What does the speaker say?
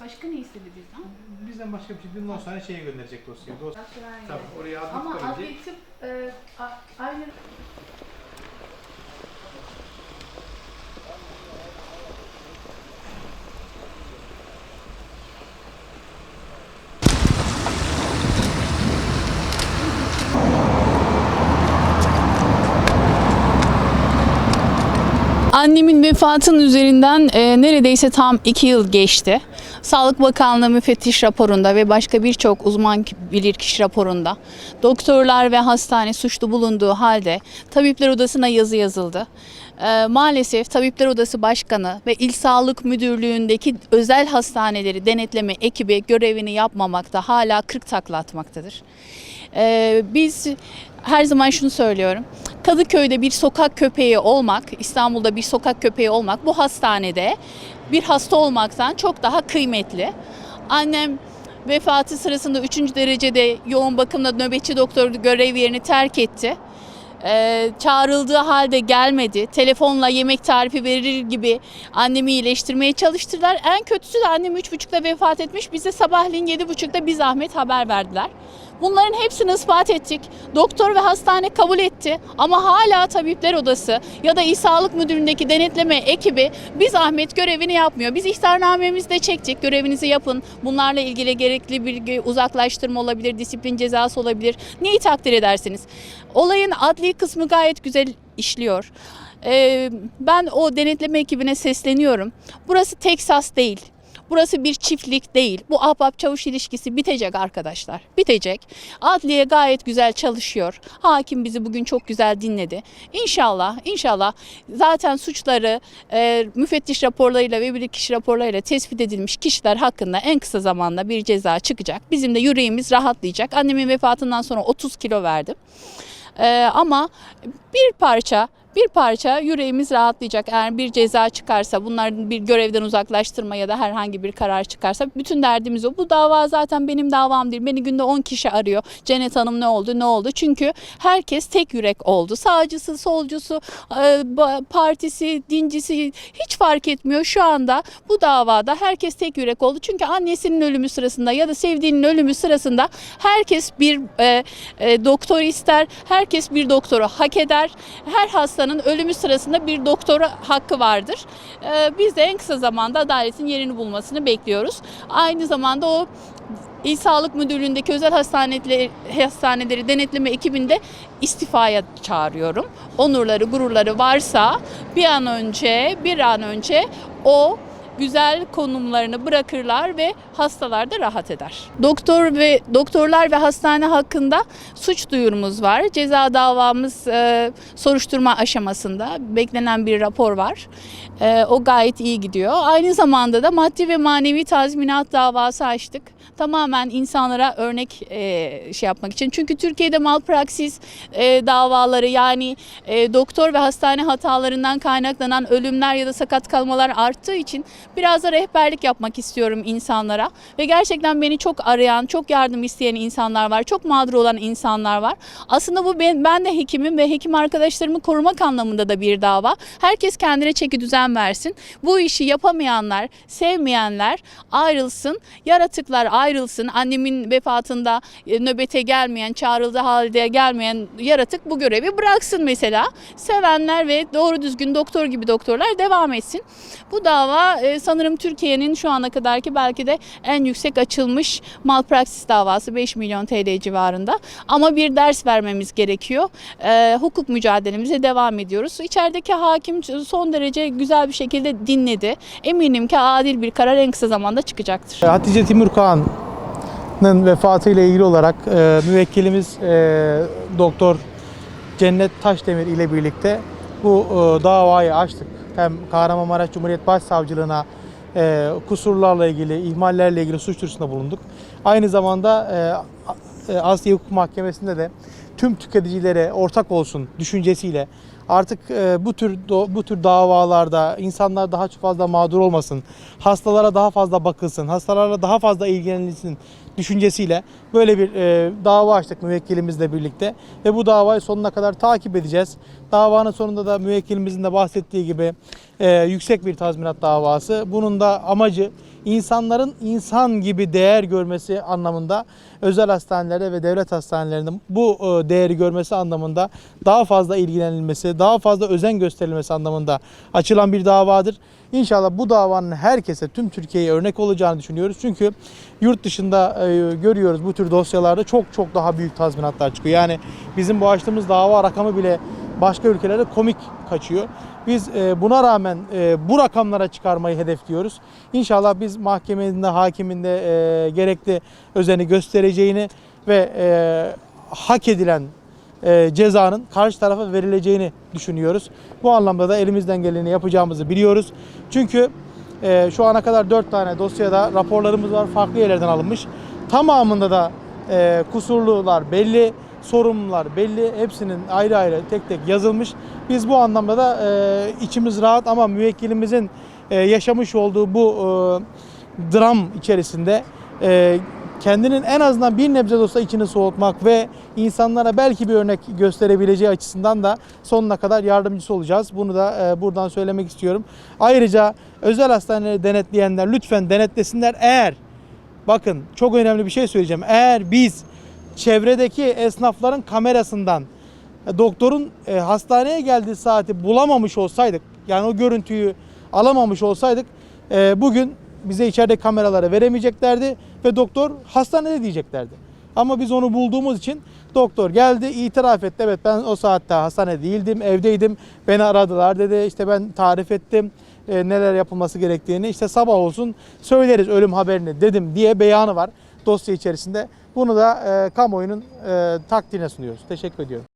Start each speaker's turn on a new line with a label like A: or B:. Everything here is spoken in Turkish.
A: Başka ne istedi bizden?
B: Bizden başka bir şey. Ondan sonra şeye gönderecek dosyayı. Dosya.
A: Aşağıya.
B: Tabii oraya adres
A: Ama
B: koyacak.
A: adli tıp e, a- aynı Annemin vefatının üzerinden e, neredeyse tam iki yıl geçti. Sağlık Bakanlığı müfettiş raporunda ve başka birçok uzman bilirkişi raporunda doktorlar ve hastane suçlu bulunduğu halde Tabipler Odası'na yazı yazıldı. E, maalesef Tabipler Odası Başkanı ve İl Sağlık Müdürlüğü'ndeki özel hastaneleri denetleme ekibi görevini yapmamakta hala 40 takla atmaktadır. E, biz her zaman şunu söylüyorum. Kadıköy'de bir sokak köpeği olmak, İstanbul'da bir sokak köpeği olmak bu hastanede bir hasta olmaktan çok daha kıymetli. Annem vefatı sırasında 3. derecede yoğun bakımda nöbetçi doktor görev yerini terk etti. Ee, çağrıldığı halde gelmedi. Telefonla yemek tarifi verir gibi annemi iyileştirmeye çalıştırdılar. En kötüsü de annem 3.30'da vefat etmiş. Bize sabahleyin 7.30'da bir zahmet haber verdiler. Bunların hepsini ispat ettik. Doktor ve hastane kabul etti. Ama hala tabipler odası ya da İl Sağlık Müdürlüğü'ndeki denetleme ekibi bir zahmet görevini yapmıyor. Biz ihtarnamemizi de çektik. Görevinizi yapın. Bunlarla ilgili gerekli bir uzaklaştırma olabilir, disiplin cezası olabilir. Neyi takdir edersiniz? Olayın adli kısmı gayet güzel işliyor. Ben o denetleme ekibine sesleniyorum. Burası Teksas değil. Burası bir çiftlik değil. Bu ahbap çavuş ilişkisi bitecek arkadaşlar. Bitecek. Adliye gayet güzel çalışıyor. Hakim bizi bugün çok güzel dinledi. İnşallah, inşallah zaten suçları e, müfettiş raporlarıyla ve bilirkişi raporlarıyla tespit edilmiş kişiler hakkında en kısa zamanda bir ceza çıkacak. Bizim de yüreğimiz rahatlayacak. Annemin vefatından sonra 30 kilo verdim. Ee, ama bir parça bir parça yüreğimiz rahatlayacak. Eğer bir ceza çıkarsa, bunların bir görevden uzaklaştırma ya da herhangi bir karar çıkarsa bütün derdimiz o. Bu dava zaten benim davam değil. Beni günde 10 kişi arıyor. Cennet Hanım ne oldu, ne oldu? Çünkü herkes tek yürek oldu. Sağcısı, solcusu, e, partisi, dincisi hiç fark etmiyor. Şu anda bu davada herkes tek yürek oldu. Çünkü annesinin ölümü sırasında ya da sevdiğinin ölümü sırasında herkes bir e, e, doktor ister, herkes bir doktoru hak eder. Her hastanın ölümü sırasında bir doktora hakkı vardır. E, biz de en kısa zamanda adaletin yerini bulmasını bekliyoruz. Aynı zamanda o İl Sağlık Müdürlüğü'ndeki özel hastaneleri, hastaneleri denetleme ekibinde istifaya çağırıyorum. Onurları, gururları varsa bir an önce, bir an önce o güzel konumlarını bırakırlar ve hastalar da rahat eder. Doktor ve doktorlar ve hastane hakkında suç duyurumuz var. Ceza davamız e, soruşturma aşamasında beklenen bir rapor var. E, o gayet iyi gidiyor. Aynı zamanda da maddi ve manevi tazminat davası açtık. Tamamen insanlara örnek e, şey yapmak için. Çünkü Türkiye'de malpraksis e, davaları yani e, doktor ve hastane hatalarından kaynaklanan ölümler ya da sakat kalmalar arttığı için biraz da rehberlik yapmak istiyorum insanlara. Ve gerçekten beni çok arayan, çok yardım isteyen insanlar var. Çok mağdur olan insanlar var. Aslında bu ben, ben de hekimim ve hekim arkadaşlarımı korumak anlamında da bir dava. Herkes kendine çeki düzen versin. Bu işi yapamayanlar, sevmeyenler ayrılsın. Yaratıklar ayrılsın. Annemin vefatında e, nöbete gelmeyen, çağrıldığı halde gelmeyen yaratık bu görevi bıraksın mesela. Sevenler ve doğru düzgün doktor gibi doktorlar devam etsin. Bu dava e, sanırım Türkiye'nin şu ana kadarki belki de en yüksek açılmış malpraksis davası 5 milyon TL civarında. Ama bir ders vermemiz gerekiyor. E, hukuk mücadelemize devam ediyoruz. İçerideki hakim son derece güzel bir şekilde dinledi. Eminim ki adil bir karar en kısa zamanda çıkacaktır.
B: Hatice Timur Kağan'ın vefatıyla ilgili olarak e, müvekkilimiz e, Doktor Cennet Taşdemir ile birlikte bu e, davayı açtık. Hem Kahramanmaraş Cumhuriyet Başsavcılığına e, kusurlarla ilgili, ihmallerle ilgili suç duyurusunda bulunduk. Aynı zamanda e, e, Asya Hukuk Mahkemesi'nde de tüm tüketicilere ortak olsun düşüncesiyle artık e, bu tür bu tür davalarda insanlar daha çok fazla mağdur olmasın, hastalara daha fazla bakılsın, hastalarla daha fazla ilgilenilsin düşüncesiyle böyle bir e, dava açtık müvekkilimizle birlikte ve bu davayı sonuna kadar takip edeceğiz. Davanın sonunda da müvekkilimizin de bahsettiği gibi e, yüksek bir tazminat davası. Bunun da amacı insanların insan gibi değer görmesi anlamında özel hastanelerde ve devlet hastanelerinde bu e, değeri görmesi anlamında daha fazla ilgilenilmesi, daha fazla özen gösterilmesi anlamında açılan bir davadır. İnşallah bu davanın herkese, tüm Türkiye'ye örnek olacağını düşünüyoruz. Çünkü yurt dışında e, görüyoruz bu tür dosyalarda çok çok daha büyük tazminatlar çıkıyor. Yani bizim bu açtığımız dava rakamı bile başka ülkelerde komik kaçıyor. Biz e, buna rağmen e, bu rakamlara çıkarmayı hedefliyoruz. İnşallah biz mahkemenin de hakimin de e, gerekli özeni göstereceğini ve hak edilen cezanın karşı tarafa verileceğini düşünüyoruz. Bu anlamda da elimizden geleni yapacağımızı biliyoruz. Çünkü şu ana kadar 4 tane dosyada raporlarımız var. Farklı yerlerden alınmış. Tamamında da kusurlular belli, sorumlular belli. Hepsinin ayrı ayrı tek tek yazılmış. Biz bu anlamda da e, içimiz rahat ama müvekkilimizin e, yaşamış olduğu bu e, dram içerisinde e, kendinin en azından bir nebze olsa içini soğutmak ve insanlara belki bir örnek gösterebileceği açısından da sonuna kadar yardımcısı olacağız. Bunu da e, buradan söylemek istiyorum. Ayrıca özel hastaneleri denetleyenler lütfen denetlesinler. Eğer bakın çok önemli bir şey söyleyeceğim. Eğer biz çevredeki esnafların kamerasından e, doktorun e, hastaneye geldiği saati bulamamış olsaydık yani o görüntüyü alamamış olsaydık e, bugün bize içeride kameralara veremeyeceklerdi ve doktor hastanede diyeceklerdi. Ama biz onu bulduğumuz için doktor geldi itiraf etti. Evet ben o saatte hastanede değildim evdeydim beni aradılar dedi işte ben tarif ettim e, neler yapılması gerektiğini işte sabah olsun söyleriz ölüm haberini dedim diye beyanı var dosya içerisinde. Bunu da e, kamuoyunun e, takdirine sunuyoruz. Teşekkür ediyorum.